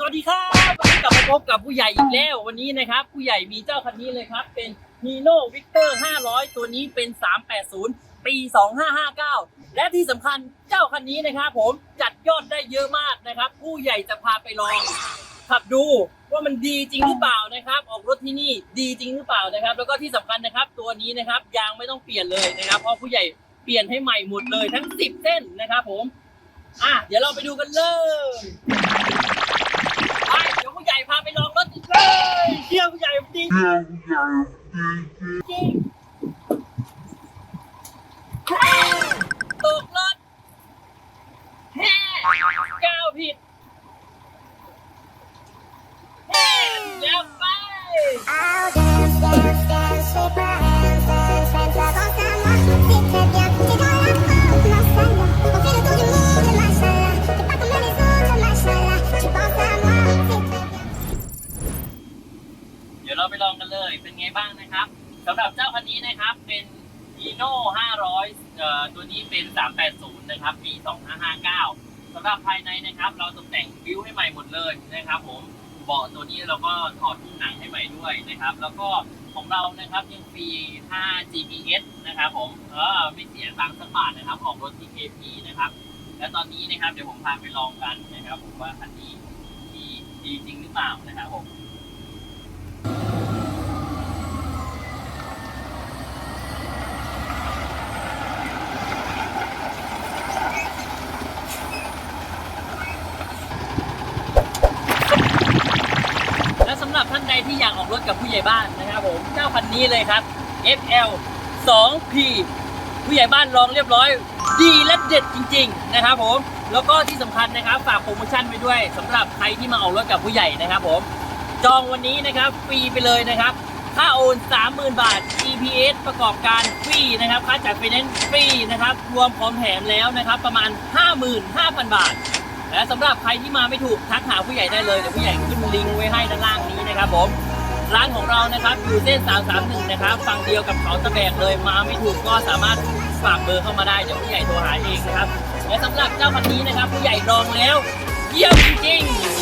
สวัสดีครับวันนี้กลับมาพบกับผู้ใหญ่อีกแล้ว วันนี้นะครับ ผู้ใหญ่มีเจ้าคันนี้เลยครับ เป็นฮีโน่วิกเตอร์500 ตัวนี้เป็น 380 ปี 2559 และที่สำคัญเจ้าคันนี้นะครับ ผมจัดยอดได้เยอะมากนะครับ ผู้ใหญ่จะพาไปลองขับดูว่ามันดีจริงหรือเปล่านะครับ ออกรถที่นี่ดีจริงหรือเปล่านะครับ แล้วก็ที่สำคัญนะครับ ตัวนี้นะครับยางไม่ต้องเปลี่ยนเลยนะครับ เพราะผู้ใหญ่เปลี่ยนให้ใหม่หมดเลยทั้ง 10 เส้นนะครับ ผมอะเดี๋ยวเราไปดูกันเลยไปเดี๋ยวผู้ใหญ่พาไปลองรถเลยเชื่อผู้ใหญ่จริงจริง ตกรถแฮ่ก้าวผิดเฮ้แล้วไป เราไปลองกันเลย เป็นไงบ้างนะครับสำหรับเจ้าคันนี้นะครับ เป็น Hino 500เอ่อตัวนี้เป็น 380 นะครับ ปี 2559สำหรับภายในนะครับ เราตกแต่งบิวให้ใหม่หมดเลยนะครับผมเบาะตัวนี้เราก็ถอดทุกหนังให้ใหม่ด้วยนะครับ แล้วก็ของเรานะครับยังฟรี 5 GPS นะครับผมเออไม่เสียตังค์สักบาทนะครับ ออกรถที่ KP นะครับและตอนนี้นะครับเดี๋ยวผมพาไปลองกันนะครับ ผมว่าคันนี้ดีดีจริงหรือเปล่านะครับผม และสำหรับท่าน ใดที่อยากออกรถกับผู้ใหญ่บ้านนะครับผมเจ้าคันนี้เลยครับ FL 2P ผู้ใหญ่บ้านลองเรียบร้อย ดีและเด็ดจริง ๆ นะครับผม แล้วก็ที่สำคัญนะครับฝากโปรโมชั่นไว้ด้วยสำหรับใครที่มาออกรถกับผู้ใหญ่นะครับผม จองวันนี้นะครับฟรีไปเลยนะครับค่าโอน 30,000 บาท GPS ประกอบการฟรีนะครับค่าจัดไฟแนนซ์ฟรีนะครับ รวมพร้อมแถมแล้วนะครับ ประมาณ 55,000 บาท และสำหรับใครที่มาไม่ถูกทักหาผู้ใหญ่ได้เลยเดี๋ยวผู้ใหญ่ขึ้นลิงก์ไว้ให้ด้านล่างนี้นะครับผมร้านของเรานะครับอยู่เส้น 331 นะครับฝั่งเดียวกับเขาตะแบกเลยมาไม่ถูกก็สามารถฝากเบอร์เข้ามาได้เดี๋ยวผู้ใหญ่โทรหาเองนะครับและสำหรับเจ้าคันนี้นะครับ ผู้ใหญ่ลองแล้ว เยี่ยมจริงๆ